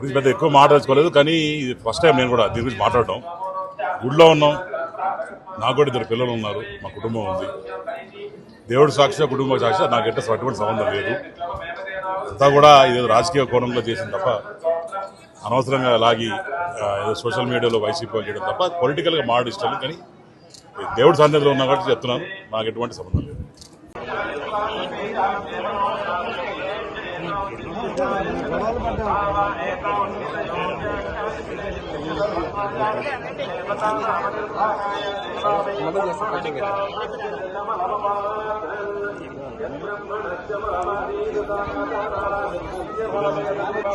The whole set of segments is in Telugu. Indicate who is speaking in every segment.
Speaker 1: గురించి పెద్ద ఎక్కువ మాట్లాడుకోలేదు కానీ ఇది ఫస్ట్ టైం నేను కూడా దీని గురించి మాట్లాడటం గుడిలో ఉన్నాం. నాకు కూడా ఇద్దరు పిల్లలు ఉన్నారు. మా కుటుంబం ఉంది. దేవుడు సాక్షి కుటుంబ సాక్షి నాకు ఎట్ట అటువంటి సంబంధం లేదు. అంతా కూడా ఇదేదో రాజకీయ కోణంలో చేసింది తప్ప అనవసరంగా లాగి ఏదో సోషల్ మీడియాలో వైసీపీ వాళ్ళు చేయడం తప్ప పొలిటికల్గా మాట ఇష్టం కానీ దేవుడి సన్నిధిలో ఉన్నా కాబట్టి చెప్తున్నాను. నాకు ఎటువంటి సంబంధం లేదు.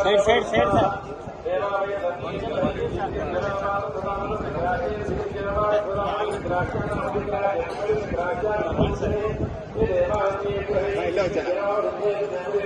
Speaker 2: సైడ్ సైడ్ సైడ్ సార్
Speaker 3: భోజోబలమైంద్రాజ్ఞేన ఇంద్రియమైంద్రేణ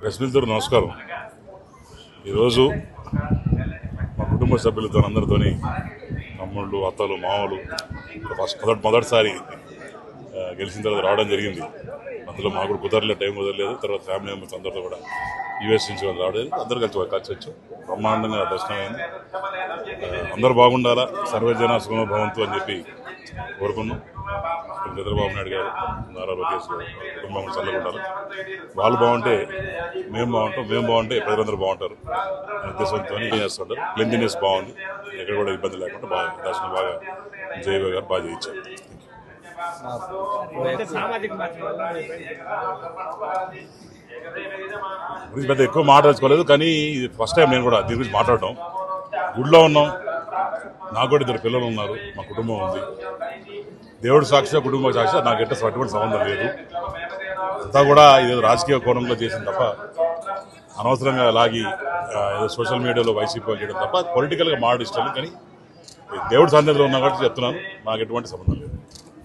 Speaker 1: ప్రెస్ నమస్కారం. ఈరోజు మా కుటుంబ సభ్యులతో అందరితోని తమ్ముళ్ళు అత్తలు మామలు ఫస్ట్ మొదటి మొదటిసారి గెలిచిన తర్వాత రావడం జరిగింది. అందులో మాకు కూడా కుదరలేదు టైం కుదరలేదు. తర్వాత ఫ్యామిలీ మెంబర్స్ అందరితో కూడా యూఎస్ నుంచి వాళ్ళు రావడం జరిగింది. అందరూ కలిసి కలిసి వచ్చాం. బ్రహ్మాండంగా దర్శనం అయింది అందరూ బాగుండాలా? సర్వజన సుగమ భవంతు అని చెప్పి కోరుకున్నాం. చంద్రబాబు నాయుడు గారు నారా లోకేష్ గారు కుటుంబం ఉండాలి వాళ్ళు బాగుంటే మేము బాగుంటాం మేము బాగుంటే ప్రజలందరూ బాగుంటారు. ఉద్దేశంతో చేస్తుంటారు క్లెన్లీనెస్ బాగుంది. ఎక్కడ కూడా ఇబ్బంది లేకుండా బాగా దర్శనం బాగా జయవ గారు బాగా చేయించారు. గురించి పెద్ద ఎక్కువ మాట్లాడుకోలేదు కానీ ఇది ఫస్ట్ టైం నేను కూడా దీని గురించి మాట్లాడటం గుడిలో ఉన్నాం. నాకు కూడా ఇద్దరు పిల్లలు ఉన్నారు మా కుటుంబం ఉంది. దేవుడు సాక్షి కుటుంబ సాక్షి నాకు ఎట్ట అటువంటి సంబంధం లేదు. అంతా కూడా ఇదేదో రాజకీయ కోణంలో చేసిన తప్ప అనవసరంగా లాగి ఏదో సోషల్ మీడియాలో వైసీపీ చేయడం తప్ప పొలిటికల్గా మాట్లాడి ఇష్టం కానీ దేవుడి సన్నిధిలో ఉన్నా కాబట్టి చెప్తున్నాను నాకు ఎటువంటి సంబంధం లేదు.